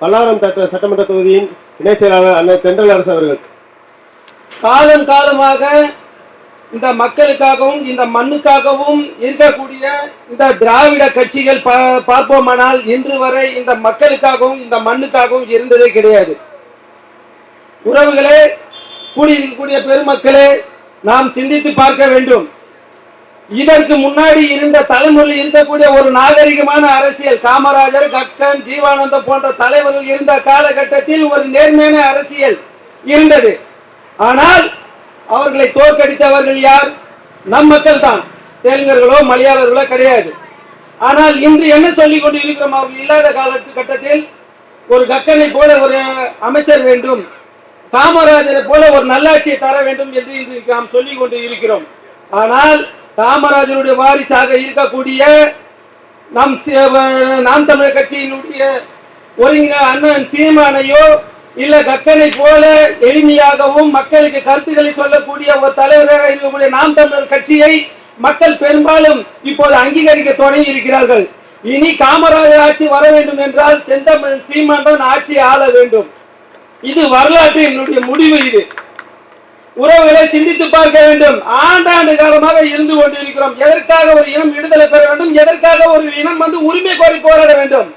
பல்லாரம் தட்ட சட்டமன்ற தொகுதியின் இணைச் செயலாளர் அண்ணன் தென்றல் அரசு அவர்கள். காலம் காலமாக இந்த மக்களுக்காகவும் இந்த மண்ணுக்காகவும் இருக்கக்கூடிய இந்த திராவிட கட்சிகள் பார்ப்போமானால் இன்று வரை இந்த மக்களுக்காகவும் இந்த மண்ணுக்காகவும் இருந்ததே கிடையாது. உறவுகளே கூடியிருக்கக்கூடிய பெருமக்களே நாம் சிந்தித்து பார்க்க வேண்டும். இதற்கு முன்னாடி இருந்த தலைமுறையில் இருக்கக்கூடிய ஒரு நாகரிகமான அரசியல் காமராஜர் கக்கன் ஜீவானந்தம் போன்ற தலைவர்கள் இருந்த காலகட்டத்தில் ஒரு நேர்மையான அரசியல் இருந்தது. ஆனால் அவர்களை தோற்கடித்தவர்கள் யார்? நம் மக்கள் தான். தெலுங்கர்களோ மலையாளர்களோ கிடையாது. ஆனால் இன்று என்ன சொல்லிக் கொண்டு இருக்கிறோம் அவர்கள் இல்லாத காலகட்டத்தில் ஒரு கக்கனை போல ஒரு அமைச்சர் வேண்டும் காமராஜரை போல ஒரு நல்லாட்சியை தர வேண்டும் என்று இன்று நாம் சொல்லிக் கொண்டு இருக்கிறோம். ஆனால் காமராஜருடைய வாரிசாக இருக்கக்கூடிய நம் நாம் தமிழர் கட்சியினுடைய ஒருங்க அண்ணன் சீமானையோ இல்ல கக்கனை போல எளிமையாகவும் மக்களுக்கு கருத்துக்களை சொல்லக்கூடிய ஒரு தலைவராக இருக்கக்கூடிய நாம் தமிழர் கட்சியை மக்கள் பெரும்பாலும் இப்போது அங்கீகரிக்க தொடங்கி இருக்கிறார்கள். இனி காமராஜர் ஆட்சி வர வேண்டும் என்றால் செந்தமிழ் சீமான் தான் ஆட்சி ஆள வேண்டும். இது வரலாற்றினுடைய முடிவு இது. உறவுகளை சிந்தித்து பார்க்க வேண்டும். ஆண்டாண்டு காலமாக இருந்து கொண்டிருக்கிறோம். எதற்காக ஒரு இனம் விடுதலை பெற வேண்டும்? எதற்காக ஒரு இனம் வந்து உரிமை கோரி போராட வேண்டும்?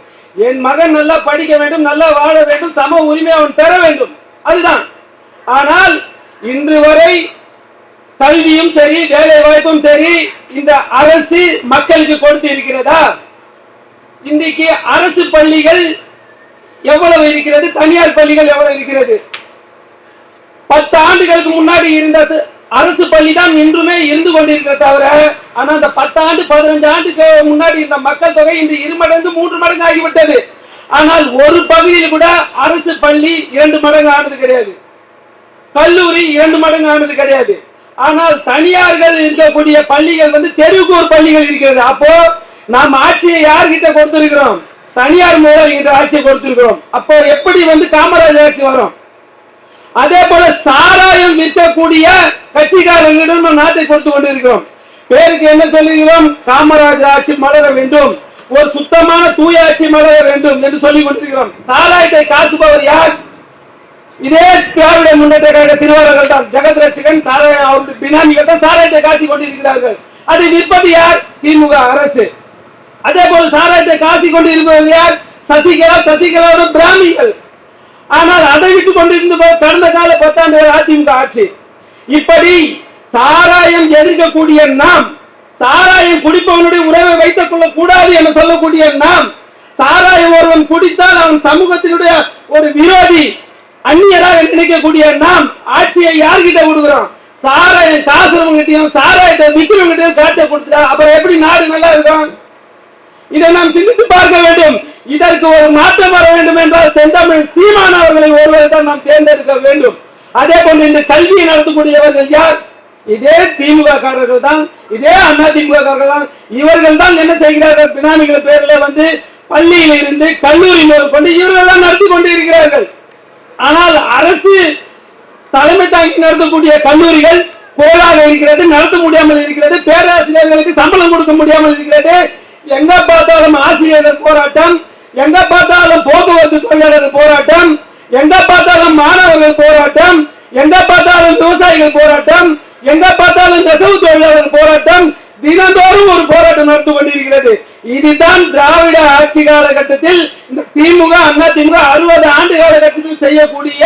என் மகன் நல்லா படிக்க வேண்டும் நல்லா வாழ வேண்டும் சம உரிமை அவன் பெற வேண்டும். அதுதான். ஆனால் இன்று வரை கல்வியும் சரி வேலை வாய்ப்பும் சரி இந்த அரசு மக்களுக்கு கொடுத்து இருக்கிறதா? இன்றைக்கு அரசு பள்ளிகள் எவ்வளவு இருக்கிறது? தனியார் பள்ளிகள் எவ்வளவு இருக்கிறது? பத்து ஆண்டுகளுக்கு முன்னாடி இருந்தது. அரசு பள்ளி தான் இன்றுமே இருந்து கொண்டிருக்க தவிர ஆனா அந்த பத்து ஆண்டு பதினஞ்சு ஆண்டுக்கு முன்னாடி இருந்த மக்கள் தொகை இன்று இரு மடங்கு மூன்று மடங்கு ஆகிவிட்டது. ஆனால் ஒரு பகுதியில் கூட அரசு பள்ளி இரண்டு மடங்கு ஆனது கிடையாது. கல்லூரி இரண்டு மடங்கு ஆனது கிடையாது. ஆனால் தனியார்கள் இருக்கக்கூடிய பள்ளிகள் வந்து தெருவுக்கு ஒரு பள்ளிகள் இருக்கிறது. அப்போ நாம் ஆட்சியை யார்கிட்ட கொடுத்திருக்கிறோம்? தனியார் மூலம் இன்று ஆட்சியை கொடுத்திருக்கிறோம். அப்போ எப்படி வந்து காமராஜர் ஆட்சி வரும்? அதே போல சாராயம் விற்கக்கூடிய கட்சிக்காரர்களிடம் நாட்டை கொடுத்து கொண்டிருக்கிறோம். பேருக்கு என்ன சொல்லுகிறோம்? காமராஜர் ஆட்சி மலர வேண்டும். ஒரு சுத்தமான தூய ஆட்சி மலர வேண்டும் என்று சொல்லிக் கொண்டிருக்கிறோம். சாராயத்தை காசுபவர் யார்? இதே திராவிட முன்னேற்ற கழக திருவாரர்கள் தான். ஜெகத் ரட்சகன் சாராய அவருடைய பினாமிகள் தான் சாராயத்தை காசி கொண்டிருக்கிறார்கள். அதை விற்பது யார்? திமுக அரசு. அதே போல சாராயத்தை காசி இருப்பவர் யார்? சசிகலா சசிகலா பிராமிகள். ஆனால் அதை விட்டு கொண்டிருந்து கடந்த கால பத்தாண்டுகள் அதிமுக ஆட்சி. இப்படி சாராயம் எதிர்க்கக்கூடிய நாம் சாராயம் குடிப்பவனுடைய உறவை வைத்துக் கொள்ள கூடாது என சொல்லக்கூடிய நாம் சாராயம் ஒருவன் குடித்தால் அவன் சமூகத்தினுடைய ஒரு விரோதி அந்நியராக நினைக்கக்கூடிய நாம் ஆட்சியை யார்கிட்ட விடுகிறோம் சாராயம் காசுறவங்க கிட்டயும் சாராயத்தை விற்கிறவங்க கிட்டயும் காட்சை கொடுத்துட்டா அப்புறம் எப்படி நாடு நல்லா இருக்கும்? இதை நாம் சிந்தித்து பார்க்க வேண்டும். இதற்கு ஒரு மாற்றம் வர வேண்டும் என்றால் செந்தமிழ் சீமான் அவர்களை ஒருவரை தான் நாம் தேர்ந்தெடுக்க வேண்டும். அதே போன்று இந்த கல்வியை நடத்தக்கூடியவர்கள் யார்? இதே திமுககாரர்கள் தான் இதே அண்ணா திமுககாரர்கள் தான். இவர்கள் தான் என்ன செய்கிறார்கள்? பினாமிகள் பேர்ல வந்து பள்ளியில் இருந்து கல்லூரி கொண்டு இவர்கள் தான் நடத்தி கொண்டு இருக்கிறார்கள் ஆனால் அரசு தலைமை தாங்கி நடத்தக்கூடிய கல்லூரிகள் கோலாக இருக்கிறது நடத்த முடியாமல் இருக்கிறது பேராசிரியர்களுக்கு சம்பளம் கொடுக்க முடியாமல் இருக்கிறது. எங்க பார்த்தாலும் ஆசிரியர்கள் போராட்டம் எங்க பார்த்தாலும் போக்குவரத்து தொழிலாளர் போராட்டம் எங்க பார்த்தாலும் மாணவர்கள் போராட்டம் எங்க பார்த்தாலும் விவசாயிகள் போராட்டம் எங்க பார்த்தாலும் நெசவு தொழிலாளர் போராட்டம் தினந்தோறும் ஒரு போராட்டம் நடந்து கொண்டிருக்கிறது. இதுதான் திராவிட ஆட்சி காலகட்டத்தில் இந்த திமுக அண்ணா திமுக அறுபது ஆண்டு காலகட்டத்தில் செய்யக்கூடிய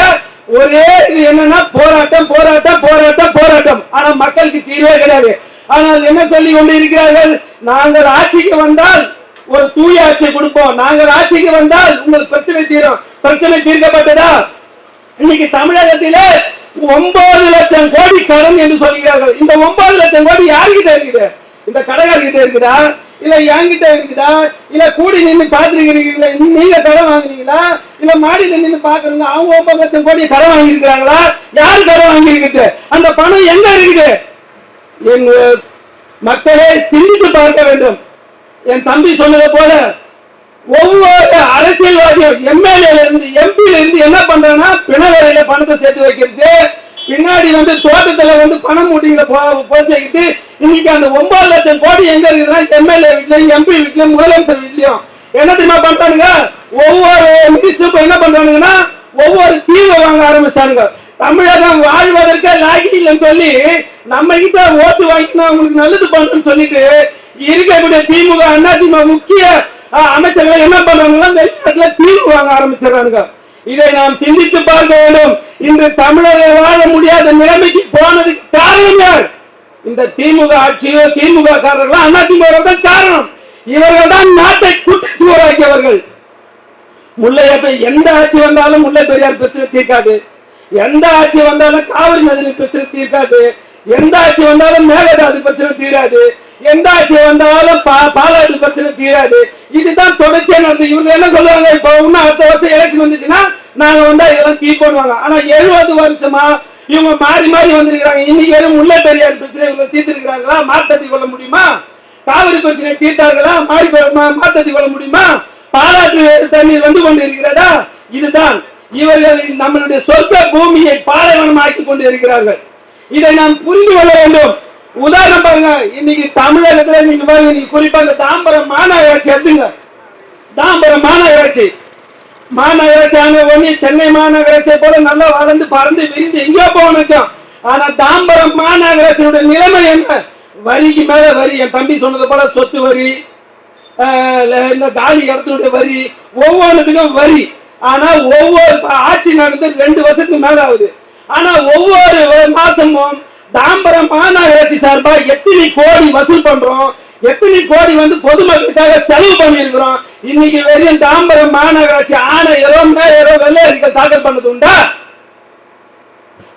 ஒரே இது என்னன்னா போராட்டம் போராட்டம் போராட்டம் போராட்டம். ஆனா மக்களுக்கு தீர்வே கிடையாது. ஆனால் என்ன சொல்லி கொண்டு இருக்கிறார்கள் நாங்கள் ஆட்சிக்கு வந்தால் ஒரு தூய ஆட்சியை கொடுப்போம். நாங்கள் ஆட்சிக்கு வந்தால் உங்களுக்கு பிரச்சனை தீரும். பிரச்சனை தீர்க்கப்பட்டதா? இன்னைக்கு தமிழகத்திலே ஒன்பது லட்சம் கோடி கடன் என்று சொல்கிறார்கள். இந்த ஒன்பது லட்சம் கோடி யார்கிட்ட இருக்குது? இந்த கடைக்காரர்கிட்ட இருக்குதா? இல்ல என்கிட்ட இருக்குதா? இல்ல கூடி நின்னு பாத்துருக்கிறீங்களா நீங்க கடன் வாங்குறீங்களா இல்ல மாடியில நின்னு பாக்குறீங்க அவங்க ஒன்பது லட்சம் கோடி கடன் வாங்கியிருக்கிறாங்களா? யாரு கடன் வாங்கியிருக்குது? அந்த பணம் எங்க இருக்குது? மக்களே சிந்தித்து பார்க்க வேண்டும். என் தம்பி சொன்னதை போல ஒவ்வொரு அரசியல்வாதியும் எம்எல்ஏல இருந்து எம்பியில இருந்து என்ன பண்றாங்கன்னா பிணவரையில பணத்தை சேர்த்து வைக்கிறது. பின்னாடி வந்து தோட்டத்துல வந்து பணம் மூட்டிங்களை போச்சு வைக்கிறது இன்னைக்கு அந்த ஒன்பது லட்சம் கோடி எங்க இருக்குதுன்னா எம்எல்ஏ வீட்லயும் எம்பி வீட்லயும் முதலமைச்சர் வீட்லயும். என்ன தெரியுமா பண்றானுங்க? ஒவ்வொரு மினிஸ்டரும் என்ன பண்றானுங்கன்னா ஒவ்வொரு தீர்வை வாங்க ஆரம்பிச்சானுங்க. தமிழகம் வாழ்வதற்கு லாகி இல்லைன்னு சொல்லி நம்ம கிட்ட ஓட்டு வாங்கினா அவங்களுக்கு நல்லது பண்ணணும்னு சொல்லிட்டு இருக்கக்கூடிய திமுக அண்ணா திமுக முக்கிய அமைச்சர்கள் என்ன பண்றாங்கன்னா வெளிநாட்டுல தீர்வு வாங்க ஆரம்பிச்சிடறானுங்க. இதை நாம் சிந்தித்து பார்க்க வேண்டும். இன்று தமிழர்கள் வாழ முடியாத நிலைமைக்கு போனதுக்கு காரணம் யார்? இந்த திமுக ஆட்சியோ திமுக காரர்கள் அண்ணா தான் காரணம். இவர்கள் தான் நாட்டை குட்டி சுவராக்கியவர்கள் முல்லையப்ப எந்த ஆட்சி வந்தாலும் முல்லை பெரியார் பிரச்சனை தீர்க்காது. எந்த ஆட்சி வந்தாலும் காவிரி நதி பிரச்சனை தீர்க்காது. எந்த ஆட்சி வந்தாலும் மேகதாது பிரச்சனை தீராது. எந்த ஆட்சி வந்தாலும் பா- பிரச்சனை தீராது. இதுதான் தொடர்ச்சியா நடந்து இவங்க என்ன சொல்லுவாங்க இப்ப இன்னும் அடுத்த வருஷம் எலெக்ஷன் வந்துச்சுன்னா நாங்க வந்தா இதெல்லாம் போடுவாங்க. ஆனா எழுபது வருஷமா இவங்க மாறி மாறி வந்திருக்காங்க இன்னைக்கு வரும் உள்ள பெரியார் பிரச்சனை இவங்க தீர்த்திருக்கிறாங்களா? மாத்தட்டி கொள்ள முடியுமா? காவிரி பிரச்சனை தீர்த்தார்களா? மாறி மாத்தட்டி கொள்ள முடியுமா? பாலாற்று தண்ணீர் வந்து கொண்டு இருக்கிறதா இதுதான். இவர்கள் நம்மளுடைய சொந்த பூமியை பாலைவனமாக்கி கொண்டு இருக்கிறார்கள் இதை நாம் புரிந்து கொள்ள வேண்டும். உதாரணம் பாருங்க இன்னைக்கு தமிழகத்துல நீங்க பாருங்க நீங்க குறிப்பா இந்த தாம்பரம் மாநகராட்சி எடுத்துங்க. தாம்பரம் மாநகராட்சி. மாநகராட்சி ஆன உடனே சென்னை மாநகராட்சியை போல நல்லா வளர்ந்து பறந்து விரிந்து எங்கேயோ போகணும் ஆனா தாம்பரம் மாநகராட்சியோட நிலைமை என்ன? வரிக்கு மேல வரி. என் தம்பி சொன்னது போல சொத்து வரி இந்த காலி இடத்துடைய வரி ஒவ்வொன்றுக்கும் வரி. ஆனா ஒவ்வொரு ஆட்சி நடந்து ரெண்டு வருஷத்துக்கு மேல ஆகுது. ஆனா ஒவ்வொரு ஒரு மாசமும் தாம்பரம் மாநகராட்சி சார்பா எத்தனை கோடி வசூல் பண்றோம்? எத்தனை கோடி வந்து பொதுமக்களுக்காக செலவு பண்ணியிருக்கிறோம்? இன்னைக்கு வரையும் தாம்பரம் மாநகராட்சி ஆணையரோ மேயரோ வெள்ளை அறிக்கை தாக்கல் பண்ணது உண்டா?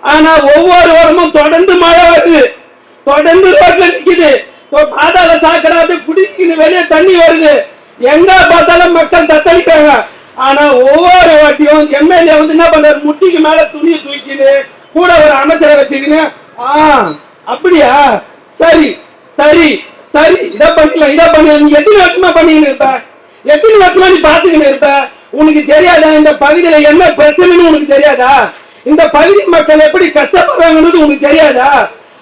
ஆனா ஒவ்வொரு வாரமும் தொடர்ந்து மழை வருது. தொடர்ந்து ரோட்ல நிக்குது. பாதாள சாக்கடை அப்படியே வெளியே தண்ணி வருது. எங்க பார்த்தாலும் மக்கள் தத்தளிக்கிறாங்க. ஆனா ஒவ்வொரு வாட்டியும் எம்எல்ஏ வந்து என்ன பண்றாரு? முட்டிக்கு மேல துணியை தூக்கிட்டு கூட ஒரு அமைச்சரை வச்சுக்கின்னு ஆ அப்படியா? சரி சரி சரி. இதை பண்ணிக்கலாம் இதை பண்ணலாம் நீ எத்தனை வருஷமா பண்ணிக்கிட்டு இருப்ப? எத்தனை வருஷமா நீ பாத்துக்கிட்டு இருப்ப? உனக்கு தெரியாதா? இந்த பகுதியில என்ன பிரச்சனைன்னு உனக்கு தெரியாதா? இந்த பகுதி மக்கள் எப்படி கஷ்டப்படுறாங்கன்னு உனக்கு தெரியாதா?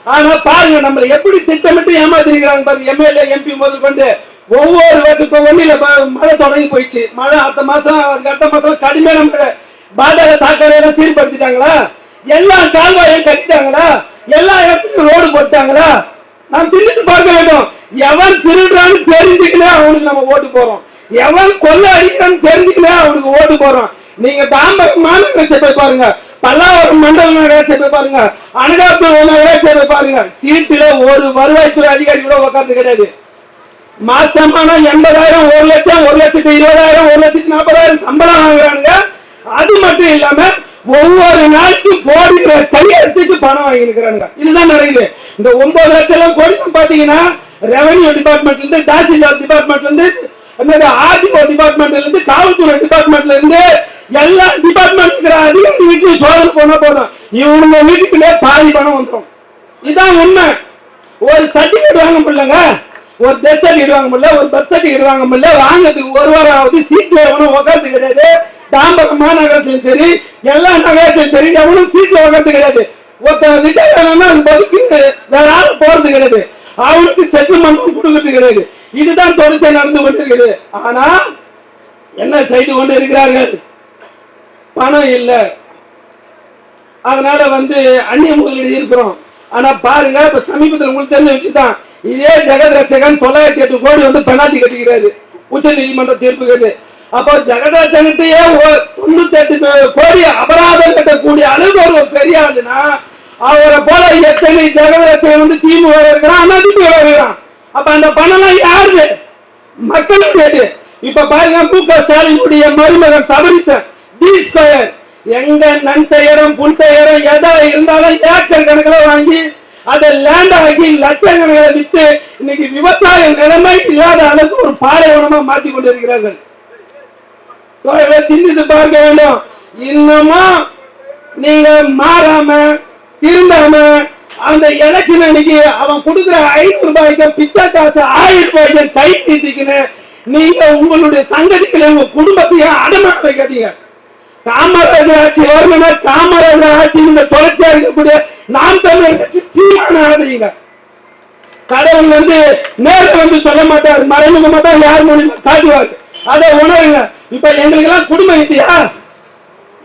ஆனா பாருங்க நம்மள எப்படி திட்டமிட்டு ஏமாத்திருக்கிறாங்க பாருங்க எம்எல்ஏ எம்பி முதல் கொண்டு. ஒவ்வொரு வருஷம் இப்ப ஒண்ணில மழை தொடங்கி போயிடுச்சு. மழை அடுத்த மாசம் அடுத்த மாசம் கடுமையான மழை. பாதாள சாக்கடை எல்லாம் சீர்படுத்திட்டாங்களா? எல்லா கால்வாயும் கட்டிட்டாங்களா? எல்லா இடத்துக்கும் ரோடு போட்டாங்களா? நாம் சிந்தித்து பார்க்க வேண்டும். எவன் திருடுறான்னு தெரிஞ்சுக்கினே அவனுக்கு நம்ம ஓட்டு போறோம். எவன் கொள்ள அடிக்கிறான்னு தெரிஞ்சுக்கினே அவனுக்கு ஓட்டு போறோம். நீங்க தாம்பரம் மாநகராட்சியை போய் பாருங்க. பல்லாவரம் மண்டல நகராட்சியை போய் பாருங்க. அனகாபுரம் நகராட்சியை போய் பாருங்க. சீட்டுல ஒரு வருவாய்த்துறை அதிகாரி கூட உட்கார்ந்து கிடையாது. மாசமான எண்பதாயிரம் ஒரு லட்சம் ஒரு லட்சத்து இருபதாயிரம் ஒரு லட்சத்து நாற்பதாயிரம் சம்பளம் வாங்குறானுங்க. அது மட்டும் இல்லாம ஒவ்வொரு நாளைக்கு கோடி கையெழுத்துக்கு பணம் வாங்கிருக்கிறாங்க இதுதான் நடக்குது. இந்த ஒன்பது லட்சம் கோடி பாத்தீங்கன்னா ரெவன்யூ டிபார்ட்மெண்ட்ல இருந்து தாசில்தார் டிபார்ட்மெண்ட்ல இருந்து ஆர்டிஓ டிபார்ட்மெண்ட்ல இருந்து காவல்துறை டிபார்ட்மெண்ட்ல இருந்து எல்லா டிபார்ட்மெண்ட் இருக்கிற அதிகாரி வீட்டுக்கு சோதனை போனா போதும். இவனுங்க வீட்டுக்குள்ளே பாதி பணம் வந்துடும் இதுதான் உண்மை. ஒரு சர்டிபிகேட் வாங்க முடியலங்க. ஒரு டெத் சர்டிபிகேட் வாங்க முடியல. ஒரு பர்த் சர்டிபிகேட் வாங்க முடியல. வாங்கிறதுக்கு ஒரு வாரம் ஆகுது. சீட்ல எவனும் உட்காந்து கிடையாது தாம்பரம் மாநகரத்திலும் சரி எல்லா நகரத்திலும் சரி எவ்வளவு சீட்ல வாங்கறது கிடையாது ஒருத்தர் ரிட்டையர் ஆனா அது பதுக்கு வேற ஆள் போறது கிடையாது. அவனுக்கு செட்டில்மெண்ட் கொடுக்கறது கிடையாது. இதுதான் தொடர்ச்சி நடந்து கொண்டிருக்கிறது ஆனா என்ன செய்து கொண்டு இருக்கிறார்கள்? பணம் இல்லை. அதனால வந்து அந்நிய முதலீடு இருக்கிறோம். ஆனா பாருங்க இப்ப சமீபத்தில் உங்களுக்கு தெரிஞ்ச விஷயம் இதே ஜெகத் ரட்சகன் தொள்ளாயிரத்தி எட்டு கோடி வந்து பெனால்டி கட்டிக்கிறாரு. உச்ச நீதிமன்ற தீர்ப்புக்கு அப்போ ஜெகத் தொண்ணூத்தி எட்டு கோடி அபராதம் கட்டக்கூடிய அளவு ஒரு பெரிய ஆளுனா அவரை போல எத்தனை ஜெகத் வந்து திமுக இருக்கிறான் அண்ணா இருக்கிறான். அப்ப அந்த பணம் எல்லாம் யாருது? மக்களுடையது. இப்ப பாருங்க மு க ஸ்டாலினுடைய மருமகன் சபரிசன் டி ஸ்கொயர் எங்க நன் செய்யறோம் புல் செய்யறோம் எதா இருந்தாலும் ஏக்கர் கணக்குல வாங்கி அதை லேண்ட் ஆகி லட்சக்கணக்கில் வித்து இன்னைக்கு விவசாய நிலைமை இல்லாத அளவுக்கு ஒரு பாலைவனமா மாத்தி கொண்டிருக்கிறார்கள். சிந்தித்து பார்க்க வேண்டும். இன்னமும் நீங்க மாறாம திருந்தாம அந்த எலெக்ஷன் அன்னைக்கு அவன் கொடுக்குற ஐநூறு ரூபாய்க்கு பிச்சை காசு ஆயிரம் ரூபாய்க்கு கை நீட்டிக்கணும் நீங்க உங்களுடைய சங்கதிகளை உங்க குடும்பத்தையும் அடமான வைக்காதீங்க. காமராஜர் ஆட்சி வரணும்னா காமராஜர் ஆட்சி இந்த தொடர்ச்சியா இருக்கக்கூடிய நாம் தமிழர் கட்சி சீமான ஆதரிங்க கடவுள் வந்து நேரில் வந்து சொல்ல மாட்டார் மறைமுகமா தான் யார் மூலியமா காட்டுவார். அதை உணருங்க. இப்ப எங்களுக்கு எல்லாம் குடும்பம் இல்லையா?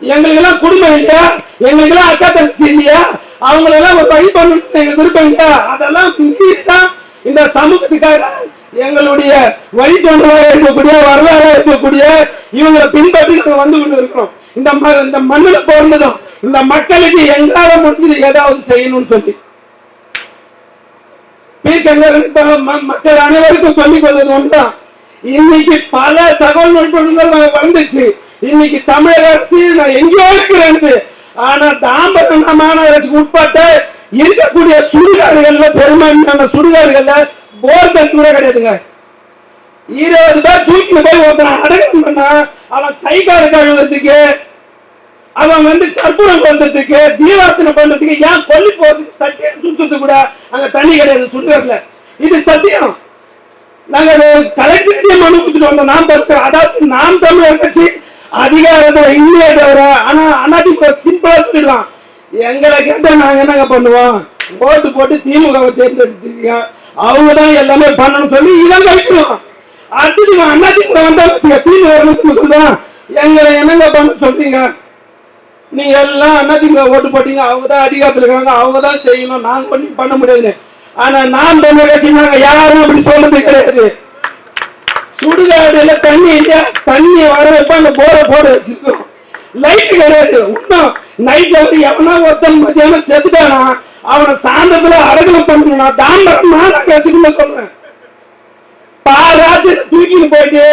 எங்களுக்கு எல்லாம் குடும்பம் இல்லையா? எங்களுக்கு எல்லாம் அக்கா தங்கச்சி இல்லையா? அவங்கள எல்லாம் ஒரு வழி பண்ணணும் எங்க விருப்பம் இல்லையா? அதெல்லாம் மீறிதான் இந்த சமூகத்துக்காக எங்களுடைய வழித்தோன்றலாக இருக்கக்கூடிய வரலாறு இருக்கக்கூடிய இவங்களை பின்பற்றி நாங்கள் வந்து கொண்டு இருக்கிறோம் இந்த ம- இந்த மண்ணில் பிறந்ததும் இந்த மக்களுக்கு எங்களால முடிஞ்சது ஏதாவது செய்யணும்னு சொல்லி. பீர்க்கங்க மக்கள் அனைவருக்கும் சொல்லிக் கொள்வது ஒன்றுதான் இன்னைக்கு பல தகவல் நுட்பங்கள் வந்துச்சு. இன்னைக்கு தமிழக அரசு நான் எங்கேயோ இருக்கிறேன் ஆனா தாம்பரம் மாநகராட்சிக்கு உட்பட்ட இருக்கக்கூடிய சுடுகாடுகள்ல பெரும்பான்மையான சுடுகாடுகள்ல போர் தண்ணி கூட கிடையாதுங்க. இருபது பேர் தூக்கி போய் ஒருத்தன் அடக்கம் பண்ணா அவன் கை கால கழுவுறதுக்கு அவன் வந்து கற்பூரம் பண்றதுக்கு தீவாசனம் பண்றதுக்கு ஏன் கொல்லி போறதுக்கு சட்டியை சுத்தது கூட அங்க தண்ணி கிடையாது சுடுகாடுல இது சத்தியம். நாங்க கலெக்டரே மனு கொடுத்துட்டு வந்தோம். நாம் தமிழர் அதாவது நாம் தமிழர் கட்சி அதிகாரத்துல இல்லையே தவிர ஆனா அதிமுக சிம்பிளா சொல்லிடலாம் எங்களை கேட்டா நாங்க என்னங்க பண்ணுவோம்? ஓட்டு போட்டு திமுகவை தேர்ந்தெடுத்திருக்கீங்க. அவங்க தான் எல்லாமே பண்ணணும் சொல்லி இவங்க விஷயம் அடுத்து அதிமுக வந்தா வச்சுக்க திமுக வரணும்னு சொல்லுவான் எங்களை என்னங்க பண்ண சொல்றீங்க? நீங்க எல்லாம் அதிமுக ஓட்டு போட்டீங்க. அவங்க தான் அதிகாரத்தில் இருக்காங்க. அவங்க தான் செய்யணும். நாங்க பண்ணி பண்ண முடியாது ஆனா நான் தமிழ் கட்சி நாங்க யாரும் அப்படி சொல்றது கிடையாது. சுடுகாடுல தண்ணி இல்லையா? தண்ணி வர வைப்ப அந்த போரை போட வச்சிருக்கோம். லைட் கிடையாது. இன்னும் நைட் வந்து எவனா ஒருத்தன் மத்தியானம் செத்துட்டானா அவனை சாயந்தரத்துல அடகலம் பண்ணணும் நான் நாங்க வச்சுக்கணும் சொல்றேன். பாராத்து தூக்கிட்டு போயிட்டு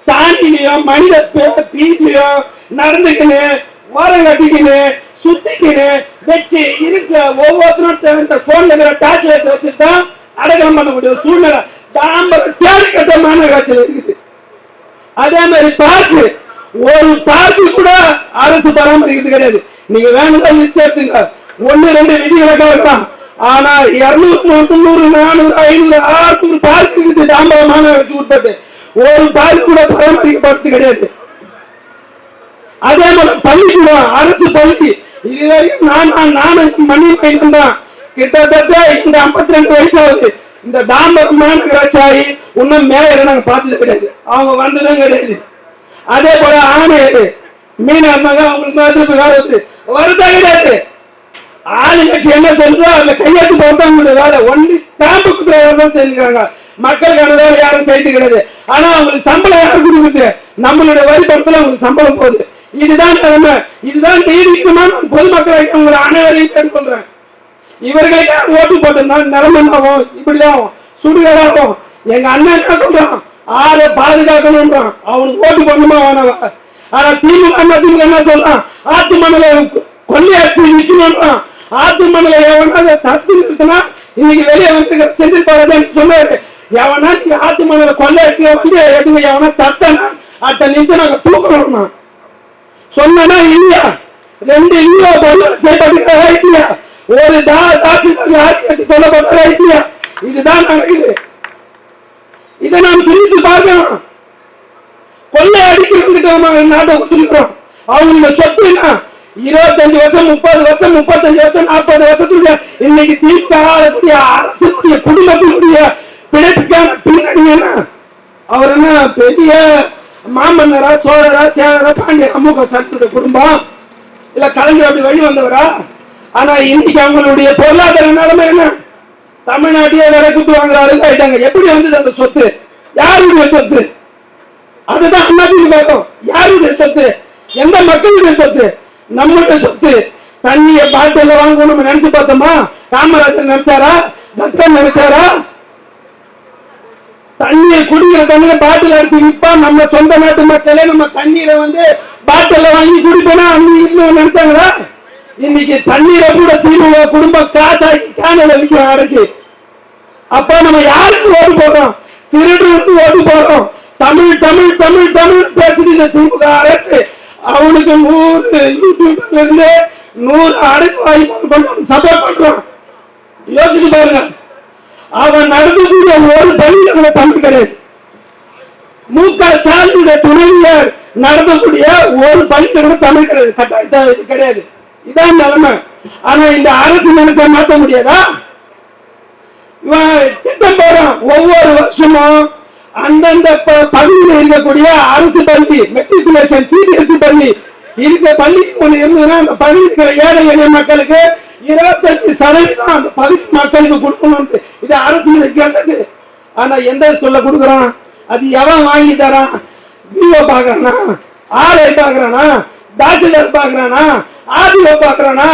சாணிலையும் மனித பீலையும் நடந்துக்கின்னு ஓரம் கட்டிக்கின்னு சுத்திக்கின்னு வச்சு இருக்கிற ஒவ்வொருத்தரும் இந்த போன்ல இருக்கிற டார்ச் லைட் வச்சுட்டு தான் அடக்கம் பண்ணக்கூடிய ஒரு சூழ்நிலை. தாம்பரம் தேடி கட்ட மாநகராட்சியில் இருக்குது. அதே மாதிரி பார்க்கு ஒரு பார்க்கு கூட அரசு பராமரிக்கிறது கிடையாது. நீங்க வேணும்தான் லிஸ்ட் எடுத்துங்க. ஒண்ணு ரெண்டு விதிவிலக்கா இருக்கலாம். ஆனா இருநூறு முந்நூறு நானூறு ஐநூறு ஆறுநூறு பார்க் இருக்குது தாம்பரம் மாநகராட்சி உட்பட்டு. ஒரு பார்க் கூட பராமரிக்கப்படுறது கிடையாது. அதே போல பள்ளிக்கூடம் அரசு பள்ளி இது வரைக்கும் நான் நான் நானும் மணி பையன் தான் கிட்டத்தட்ட இந்த 52 ரெண்டு வயசாகுது இந்த தாம்பரம் மாநகராட்சி ஆகி இன்னும் மேல நாங்க பார்த்தது கிடையாது. அவங்க வந்ததும் கிடையாது. அதே போல ஆணையர் மீனா இருந்தாங்க அவங்களுக்கு மாதிரி வருது வருதா கிடையாது. ஆளுங்கட்சி என்ன சொல்லுதோ அதுல கையெழுத்து போட்டு உங்களுடைய வேலை ஒன்லி ஸ்டாம்பு குத்துறவங்க செஞ்சுக்கிறாங்க மக்களுக்கான வேலை யாரும் செய்து கிடையாது. ஆனா அவங்களுக்கு சம்பளம் யாரும் கொடுக்குது நம்மளுடைய வரி பணத்துல அவங்களுக்கு சம்பளம் போகுது. இதுதான் நிலைமை இதுதான் நீடிக்குமா நான் பொதுமக்களை உங்களை அனைவரையும் கேட்டுக்கொள்றேன் யார் ஓட்டு போட்டிருந்தா நிலைமை ஆகும் இப்படிதான். ஆகும். சுடுகாடாகும். எங்க அண்ணன் என்ன சொல்றான்? ஆறு பாதுகாக்கணும்ன்றான். அவனுக்கு ஓட்டு போடணுமா வேணவா? ஆனா திமுக அண்ணா திமுக என்ன சொல்றான் ஆத்து மணலை கொள்ளையாத்தி நிக்கணும்ன்றான் ஆத்து மணலை எவனா தடுத்து நிறுத்தினா இன்னைக்கு வெளியே வந்து செந்தில் பாலாஜி சொன்னாரு எவனா நீங்க ஆத்து மணலை கொள்ளையாத்தி வந்து எதுவும் எவனா தட்டனா அட்ட நிறுத்தி நாங்க தூக்கணும்னா சொன்னா இல்லையா? ரெண்டு இல்லையா பொருள் செய்யப்பட்டிருக்கிறதா இல்லையா? ஒரு தா தாசி ஆட்சி சொல்லப்பட்டதா இல்லையா? இதுதான் நடக்குது இதை. நாம் சிந்தித்து பார்க்கணும். கொள்ளை அடிக்கிறவங்கிட்ட நாட்டை கொடுத்துருக்கிறோம் அவங்களோட சொத்துனா என்ன? இருபத்தஞ்சு வருஷம் முப்பது வருஷம் முப்பத்தஞ்சு வருஷம் நாற்பது வருஷத்துக்கு இன்னைக்கு தீர்க்காலத்துடைய அரசுடைய குடும்பத்தினுடைய பிழைப்புக்கான பின்னணி என்ன? அவர் என்ன பெரிய மாமன்னரா சோழரா சேரரா பாண்டிய அமுக சத்துடைய குடும்பம். இல்ல கலைஞர் அப்படி வழி வந்தவரா? ஆனா இன்னைக்கு அவங்களுடைய பொருளாதார நிலைமை என்ன? தமிழ்நாட்டையே விலை குத்து வாங்குற அளவுக்கு ஆயிட்டாங்க. எப்படி வந்தது அந்த சொத்து? யாருடைய சொத்து? அதுதான் அதிமுக யாருடைய சொத்து? எந்த மக்களுடைய சொத்து? நம்மளுடைய சொத்து. தண்ணிய பாட்டில வாங்கணும் நினைச்சு பார்த்தோமா? காமராஜர் நினைச்சாரா? தக்கன் நினைச்சாரா? தண்ணியை குடிக்கிற தண்ணியை பாட்டில் எடுத்து விற்பா நம்ம சொந்த நாட்டு மக்களே நம்ம தண்ணீரை வந்து பாட்டில வாங்கி குடிப்போனா அங்க இன்னும் நினைச்சாங்களா? இன்னைக்கு தண்ணீரை கூட திமுக குடும்பம் காசாக்கி கேனல விற்கும் அடைச்சு. அப்ப நம்ம யாருக்கு ஓட்டு போடுறோம்? திருடுறதுக்கு ஓட்டு போடுறோம். தமிழ் தமிழ் தமிழ் தமிழ் பேசுது இந்த திமுக அரசு. அவனுக்கு நூறு யூடியூப்ல இருந்து நூறு அடைப்பு வாய்ப்பு கொண்டு சப்போர்ட் பண்றோம். யோசிச்சு பாருங்க. அவன் நடந்தக்கூடிய ஒரு பள்ளியில கூட தமிழ் கிடையாது மு க ஸ்டாலினுடைய துணைவியர் நடந்தக்கூடிய ஒரு பள்ளியில கூட தமிழ் கிடையாது கட்டாயத்தை இது கிடையாது. இதான் நிலைமை. ஆனா இந்த அரசு நினைச்சா மாற்ற முடியாதா? இவன் திட்டம் போறான். ஒவ்வொரு வருஷமும் அந்தந்த பகுதியில் இருக்கக்கூடிய அரசு பள்ளி மெட்ரிகுலேஷன் சிபிஎஸ்இ பள்ளி இருக்க பள்ளி ஒண்ணு இருந்ததுன்னா அந்த பகுதி இருக்கிற ஏழை எளிய மக்களுக்கு இருபத்தஞ்சு சதவீதம் அந்த பகுதி மக்களுக்கு கொடுக்கணும் இது அரசியல் கெசட்டு ஆனா எந்த ஸ்கூல்ல கொடுக்குறான்? அது எவன் வாங்கி தரான்? விஓ பாக்குறானா ஆர்ஐ பாக்குறானா தாசில்தார் பாக்குறானா ஆர்டிஓ பாக்குறானா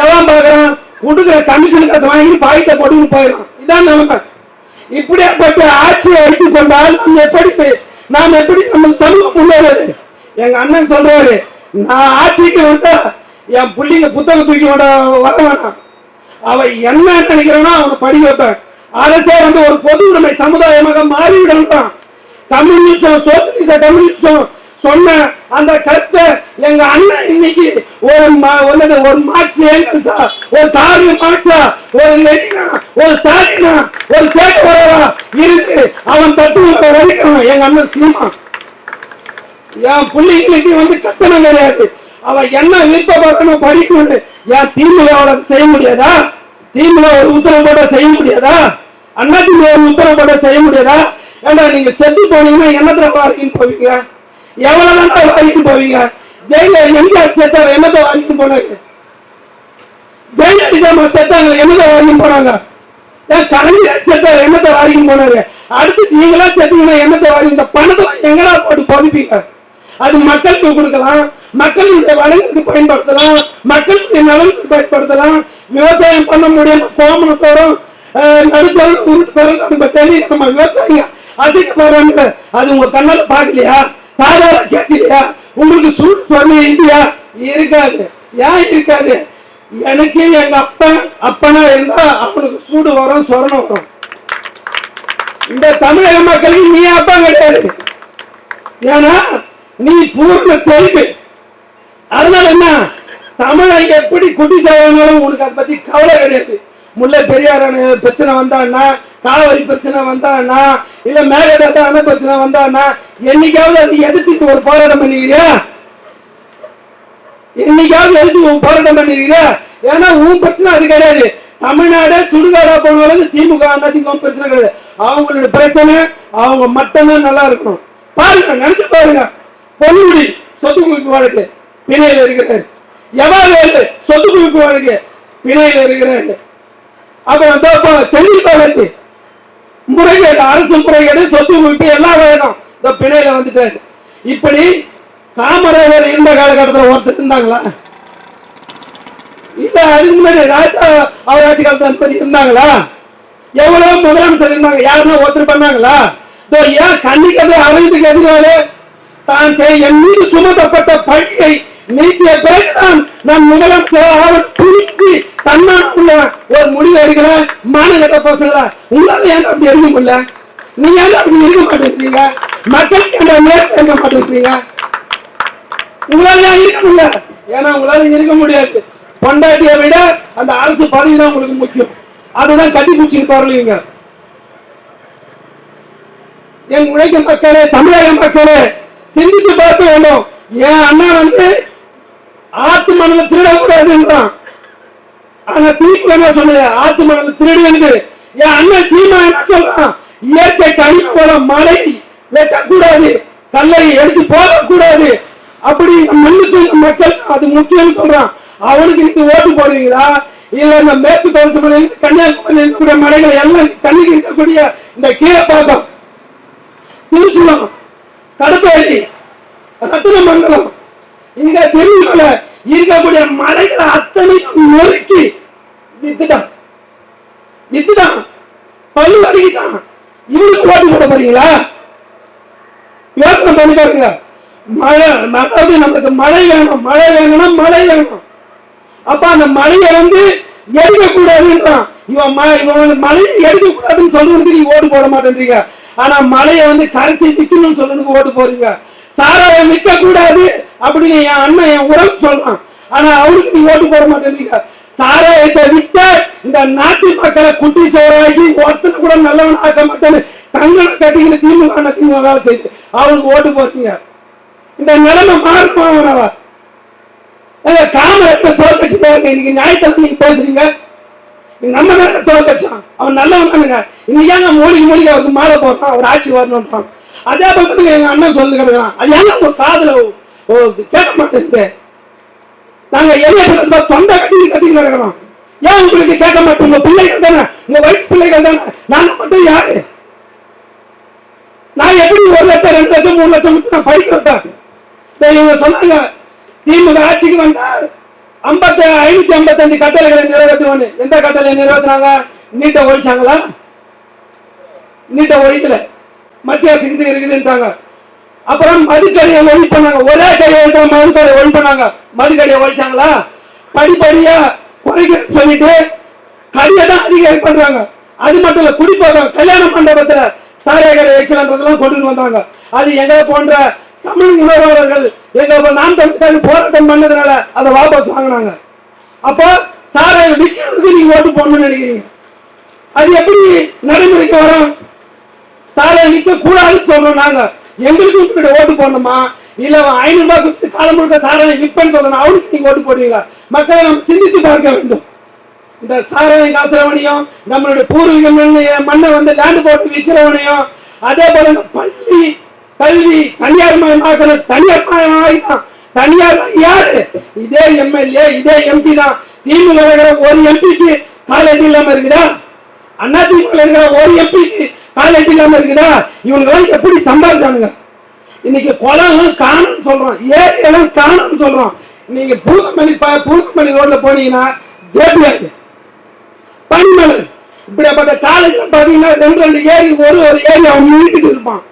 எவன் பாக்குறான் கொடுக்குற கமிஷன் காசு வாங்கி பாயிட்ட போட்டுன்னு போயிடும் இதான் நிலைமை இப்படியாப்பட்ட ஆட்சியை வைத்துக் கொண்டால் நம்ம எப்படி நாம் எப்படி நம்ம சமூகம் முன்னேறது எங்க அண்ணன் சொல்றாரு நான் ஆட்சிக்கு வந்தா என் பிள்ளைங்க புத்தகம் தூக்கி விட வர வேணாம். அவன் என்ன நினைக்கிறானோ அவனை படிக்க வைப்பேன். அரசே வந்து ஒரு பொது உடைமை சமுதாயமாக மாறிவிடலாம். கம்யூனிசம் சோசியலிச கம்யூனிசம் சொன்ன அந்த கருத்தை எங்க அண்ணன் இன்னைக்கு ஒரு ஒரு மார்க்ஸ் ஏங்கல்ஸா ஒரு தாரி மார்க்ஸா ஒரு லெனினா ஒரு ஸ்டாலினா ஒரு சேகவரா இருக்கு. அவன் தட்டு வலிக்கிறான் எங்க அண்ணன் சீமா. என் பிள்ளைங்களுக்கு வந்து கட்டணம் கிடையாது. அவன் என்ன விருப்பப்படணும் படிக்கணும். என் தீமுக செய்ய முடியாதா? தீமுக ஒரு உத்தரவு போட்ட செய்ய முடியாதா? அண்ணா ஒரு உத்தரவு செய்ய முடியாதா? ஏன்னா நீங்க செத்து போனீங்கன்னா என்னத்துல வாரிக்கின்னு போவீங்க? எவ்வளவு நாள் வாரிக்கின்னு போவீங்க? ஜெயில எம்ஜிஆர் செத்தார் என்னத்தை வாரிக்கின்னு போனாங்க? ஜெயலலிதா அம்மா செத்தாங்க என்னத்தை வாரிக்கின்னு போனாங்க? ஏன் கலைஞர் செத்தார் என்னத்தை வாரிக்கின்னு போனாரு? அடுத்து நீங்களா செத்தீங்கன்னா என்னத்தை வாரி இந்த பணத்தை எங்கடா போட்டு பொதுப்பீங்க அது மக்களுக்கு கொடுக்கலாம் மக்களுடைய வளங்களுக்கு பயன்படுத்தலாம் மக்களுடைய நலனுக்கு பயன்படுத்தலாம். விவசாயம் பண்ண முடியாம கோமணத்தோறும் நடுத்தரம் நம்ம தெரியும் நம்ம விவசாயிங்க அதிகப்படுறாங்க அது உங்க கண்ணால பாக்கலையா காதால கேட்கலையா? உங்களுக்கு சூடு சொல்லி இல்லையா? இருக்காது. ஏன் இருக்காது? எனக்கு எங்க அப்பன் அப்பனா இருந்தா அவனுக்கு சூடு வரும் சொரணம் வரும். இந்த தமிழக மக்களுக்கு நீ அப்பா கிடையாது. ஏன்னா நீ பூர்ண தெலுங்கு அதனால என்ன? தமிழை எப்படி குட்டி செய்யணும் உனக்கு அதை பத்தி கவலை கிடையாது. முல்லை பெரியார் பிரச்சனை வந்தான்னா காவிரி பிரச்சனை வந்தான்னா இல்ல மேகதாது அணை பிரச்சனை வந்தான்னா என்னைக்காவது அது எதிர்த்து ஒரு போராட்டம் பண்ணிக்கிறியா? என்னைக்காவது எதுக்கு உன் போராட்டம் பண்ணிக்கிறியா? ஏன்னா உன் பிரச்சனை அது கிடையாது. தமிழ்நாடு சுடுகாடா போனாலும் திமுக அதிமுக பிரச்சனை கிடையாது. அவங்களோட பிரச்சனை அவங்க மட்டும்தான் நல்லா இருக்கணும். பாருங்க நினைச்சு பாருங்க. பொன்முடி சொத்து குவிப்பு வழக்கு பிணையில் இருக்கிறாரு. எவாவேலு சொத்து குவிப்பு வழக்கு பிணையில் இருக்கிறாரு. அப்புறம் தோப்பா செந்தில் முறைகேடு அரசு முறைகேடு சொத்து குவிப்பு எல்லாம் வேணும். இந்த பிணையில வந்துட்டாரு. இப்படி காமராஜர் இருந்த காலகட்டத்தில் ஒருத்தர் இருந்தாங்களா? இல்ல அதுக்கு முன்னாடி ராஜா அவர் ஆட்சி காலத்தில் அந்த மாதிரி இருந்தாங்களா? எவ்வளவு முதலமைச்சர் இருந்தாங்க. யாருன்னா ஒருத்தர் பண்ணாங்களா? ஏன் கண்டிக்கிறது அரவிந்துக்கு எதிராக தான் செய்- என் மீது சுமத்தப்பட்ட பழியை நீக்கிய பிறகுதான் நான் முதலமைச்சர் அவர் துணிந்து தன்னான உள்ள ஒரு முடிவு எடுக்கிறேன் மானகட்ட பசங்களா உங்களால ஏன் அப்படி எழுத முடியல நீ ஏன் அப்படி இருக்க மாட்டேங்கிறீங்க? மக்களுக்கு என்ன நேரத்தை இருக்க மாட்டேங்கிறீங்க? உங்களால ஏன் இருக்க முடியல? ஏன்னா உங்களால இருக்க முடியாது. பொண்டாட்டியை விட அந்த அரசு பதவி தான் உங்களுக்கு முக்கியம். அதுதான் கட்டி பூச்சி என் உழைக்கும் மக்களே தமிழக மக்களே சிந்தித்து பார்க்க வேண்டும். என் அண்ணா வந்து ஆத்து மணல திருடக்கூடாதுன்றான் ஆனா தீர்ப்பு என்ன சொல்லுது ஆத்து மணல திருடு என் அண்ணன் சீமா என்ன சொல்றான்? இயற்கை கனிம வளம் மழை வெட்டக்கூடாது. கல்லை எடுத்து போடக்கூடாது அப்படி மண்ணுக்கு மக்கள் அது முக்கியம் சொல்றான். அவனுக்கு நீங்க ஓட்டு போடுவீங்களா இல்ல இந்த மேற்கு தொடர்ச்சி கன்னியாகுமரி இருக்கக்கூடிய மலைகளை எல்லாம் தண்ணிக்கு இருக்கக்கூடிய இந்த கீழப்பாக்கம் திருச்சுளம் கடப்பேரி ரத்தினமங்கலம் இங்க திருவிழா இருக்கக்கூடிய மலைகளை அத்தனையும் நொறுக்கி வித்துட்டான். வித்துட்டான். பல்லு அடிக்கிட்டான் இவனுக்கு ஓட்டு போட போறீங்களா? யோசனை பண்ணி பாருங்க. மழை அதாவது நம்மளுக்கு மழை வேணும் மழை வேணும்னா மழை வேணும். அப்ப அந்த மழையை வந்து எடுக்க கூடாதுன்றான் இவன் ம- இவன் மழையை எடுக்க கூடாதுன்னு சொல்றதுக்கு நீங்க ஓட்டு போட மாட்டேன்றீங்க. ஆனா மழையை வந்து கரைச்சி நிக்கணும்னு சொல்றதுக்கு ஓட்டு போறீங்க. சாராயம் விற்க கூடாது அப்படின்னு என் அண்ணன் என் உறவு சொல்றான். ஆனா அவருக்கு நீ ஓட்டு போட மாட்டேன்றீங்க சாராயத்தை விற்க இந்த நாட்டு மக்களை குட்டி சோறாக்கி ஒருத்தனை கூட நல்லவன் ஆக்க மாட்டேன்னு தங்களை கட்டிக்கிட்டு திமுக திமுக வேலை செய்து. அவருக்கு ஓட்டு போட்டீங்க. இந்த நிலைமை மாறுமா வேணாவா காமராஜர் தோற்கட்சி இன்னைக்கு ஞாயிற்றுக்கிழமை நீங்க பேசுறீங்க? நம்ம தான் தோற்கட்சான் அவன் நல்லவன் தானுங்க இன்னைக்கு ஏங்க மோடிக்கு அவருக்கு மாலை போடுறான் அவர் ஆட்சி வரணும்ட்டான் அதே பக்கத்துக்கு எங்க அண்ணன் சொல்லி கிடக்குறான் அது ஏங்க உங்க காதுல? கேட்க மாட்டேங்குது. நாங்க எளிய பிறந்த தொண்டை கட்டி கட்டி நடக்கிறோம். ஏன் உங்களுக்கு கேட்க மாட்டோம் உங்க பிள்ளைகள் தானே. உங்க வயிற்று பிள்ளைகள் தானே. நான் மட்டும் யாரு? நான் எப்படி ஒரு லட்சம் ரெண்டு லட்சம் மூணு லட்சம் கொடுத்து நான் படிக்க வைப்பேன் சரி, இவங்க சொன்னாங்க திமுக ஆட்சிக்கு வந்தா ஐம்பத்தி ஐநூத்தி ஐம்பத்தஞ்சு கட்டளைகளை நிறைவேற்றுவாங்க எந்த கட்டளை நிறைவேற்றினாங்க? நீட்டை ஒழிச்சாங்களா? நீட்டை ஒழிக்கல. மத்திய அரசு இருக்குதுன்றாங்க அப்புறம் மதுக்கடையை ஒழி பண்ணாங்க. ஒரே கையெழுத்த மதுக்கடை ஒழி பண்ணாங்க. மதுக்கடையை ஒழிச்சாங்களா படிப்படியா குறைக்க சொல்லிட்டு கடையை தான் அதிகாரி பண்றாங்க. அது மட்டும் இல்ல குடிப்போக கல்யாண மண்டபத்துல சாராய கடை வைக்கலான்றதெல்லாம் கொண்டு வந்தாங்க. அது எங்களை போன்ற தமிழ் உணர்வாளர்கள் எங்க நாம் தமிழ் போராட்டம் பண்ணதுனால அதை வாபஸ் வாங்கினாங்க. அப்போ சாராயம் விற்கிறதுக்கு நீங்க ஓட்டு போடணும்னு நினைக்கிறீங்க. அது எப்படி நடைமுறைக்கு வரும்? சாலை நிற்க கூடாதுன்னு சொல்றோம் நாங்க. எங்களுக்கு உங்ககிட்ட ஓட்டு போடணுமா? இல்ல ஐநூறு ரூபாய் கொடுத்து காலம் முழுக்க சாராயம் விற்பனை சொல்லணும் அவனுக்கு நீங்க ஓட்டு போடுவீங்களா? மக்களை நம்ம சிந்தித்து பார்க்க வேண்டும். இந்த சாராயம் காசுறவனையும் நம்மளுடைய பூர்வீகம் மண்ணை- வந்து லேண்ட் போட்டு விற்கிறவனையும் அதே போல இந்த பள்ளி கல்வி தனியார் மயமாக்கிற தனியார் மயமாகிட்டான் தனியார் யாரு? இதே எம்எல்ஏ இதே எம்பி தான். திமுக இருக்கிற ஒரு எம்பிக்கு காலேஜ் இல்லாம இருக்குதா? அண்ணா திமுக இருக்கிற ஒரு எம்பிக்கு காலேஜ் இல்லாம இருக்குதா? இவங்க எப்படி சம்பாதிச்சானுங்க? இன்னைக்கு குளம் காணும் சொல்றோம். ஏரியெல்லாம் காணும் சொல்றோம். நீங்க பூதமணி பூதமணி ரோட்ல போனீங்கன்னா ஜேபிஆர் பனிமலர் இப்படிப்பட்ட காலேஜ்ல பாத்தீங்கன்னா ரெண்டு ரெண்டு ஏரி ஒரு ஒரு ஏரி அவன் நின்றுட்டு இருப்பான்.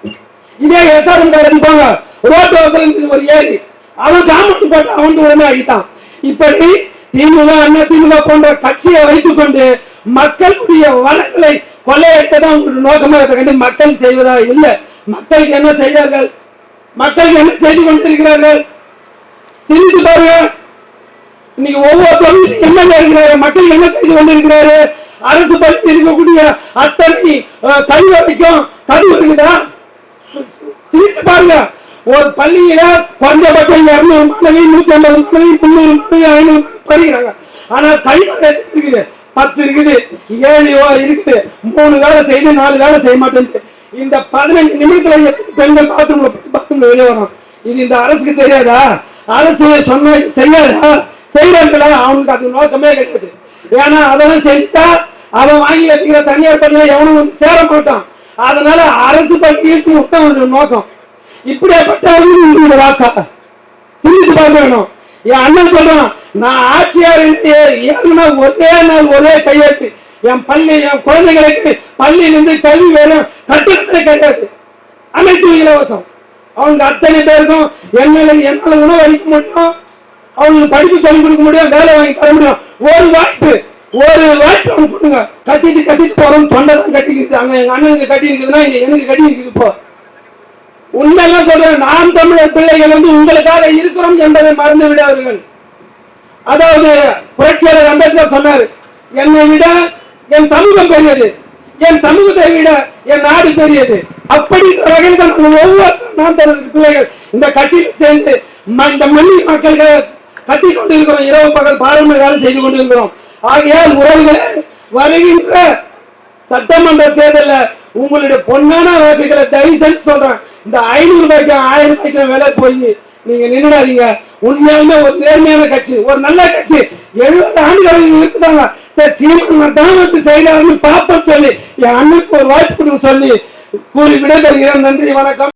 இதே எஸ்ஆர்எம் காலேஜ் போங்க ரோட்டு வந்து ஒரு ஏரி. அவன் காமெண்ட் போட்டு அவன் உடனே ஆகிட்டான் இப்படி திமுக அண்ணா திமுக போன்ற கட்சியை வைத்துக் கொண்டு மக்களுடைய வளங்களை கொள்ளையடிப்பதான் ஒரு நோக்கமாக இருக்க வேண்டும். மக்கள் செய்வதா? இல்லை. மக்களுக்கு என்ன செய்தார்கள்? மக்களுக்கு என்ன செய்து கொண்டிருக்கிறார்கள் சிந்தித்து பாருங்க. இன்னைக்கு ஒவ்வொரு தொகுதியிலும் என்ன இருக்கிறாரு மக்கள் என்ன செய்து கொண்டிருக்கிறாரு? அரசு பள்ளி இருக்கக்கூடிய அத்தனை அஹ், கல்வி சிந்தித்து பாருங்க. ஒரு பள்ளியில குறைஞ்சபட்சம் இருநூறு மாணவி நூத்தி ஐம்பது மாணவி முந்நூறு மாணவி ஐநூறு மாணவி படிக்கிறாங்க. ஆனா இருக்குது. பத்து இருக்குது. ஏழு இருக்குது. மூணு வேலை செய்து நாலு வேலை செய்ய மாட்டேங்குது. இந்த பதினஞ்சு நிமிடத்துல எத்தனை பெண்கள் பாத்ரூம்ல பாத்ரூம்ல வெளியே வரும் இது இந்த அரசுக்கு தெரியாதா? அரசு சொன்ன செய்யாதா? செய்யறாங்களா? அவனுக்கு அது நோக்கமே கிடையாது. ஏன்னா அதெல்லாம் செஞ்சா அவன் வாங்கி வச்சுக்கிற தனியார் பள்ளியில எவனும் வந்து சேர மாட்டான். அதனால அரசு பள்ளிக்கு மட்டும் நோக்கம். இப்படியாப்பட்டவர்கள் வாக்கா. சிந்தித்து பார்க்க வேணும். என் அண்ணன் சொல்றான் நான் ஆட்சியார் ஏன்னா ஒரே நாள் ஒரே கையெழுத்து? என் பள்ளி என் குழந்தைகளுக்கு பள்ளியிலிருந்து கல்வி வேணும். கட்டணமே கிடையாது. அனைத்து இலவசம். அவங்க அத்தனை பேருக்கும் என்னால என்னால் உணவு அளிக்க முடியும்? அவங்களுக்கு படிப்பு சொல்லிக் கொடுக்க முடியும் வேலை வாங்கி தர முடியும். ஒரு வாய்ப்பு ஒரு வாய்ப்பு அவங்க கொடுங்க. கட்டிட்டு கட்டிட்டு போறோம். தொண்டை தான் கட்டிக்கிட்டு அங்க எங்க அண்ணனுக்கு கட்டி இருக்குதுன்னா எனக்கு கட்டி இருக்குது இப்போ? உண்மையெல்லாம் சொல்றேன். நாம் தமிழர் பிள்ளைகள் வந்து உங்களுக்காக இருக்கிறோம் என்பதை மறந்து விடாதீர்கள். அதாவது புரட்சியாளர் அம்பேத்கர் சொன்னார் என்னை விட என் சமூகம் பெரியது. என் சமூகத்தை விட என் நாடு பெரியது. அப்படி வகையில் தான் ஒவ்வொரு நாம் பிள்ளைகள் இந்த கட்சியில் சேர்ந்து ம- இந்த மண்ணி மக்களுக்கு கட்டி கொண்டிருக்கிறோம். இரவு பகல் பாரம்பரிய வேலை செய்து கொண்டிருக்கிறோம். ஆகையால் உறவுகளை வருகின்ற சட்டமன்ற தேர்தலில் உங்களுடைய பொன்னான வாக்குகளை தயவு செஞ்சு சொல்றேன். இந்த ஐநூறு ரூபாய்க்கும் ஆயிரம் ரூபாய்க்கு விலை போய் நீங்க நின்றுடாதீங்க உண்மையாலுமே ஒரு நேர்மையான கட்சி ஒரு நல்ல கட்சி. எழுபது ஆண்டுகள் இருக்குதாங்க. சரி சீமான் தான் வந்து செய்யலாம்னு பாப்போம் சொல்லி என் அண்ணனுக்கு ஒரு வாய்ப்பு கொடுக்க சொல்லி கூறி விடைபெறுகிறேன். நன்றி வணக்கம்.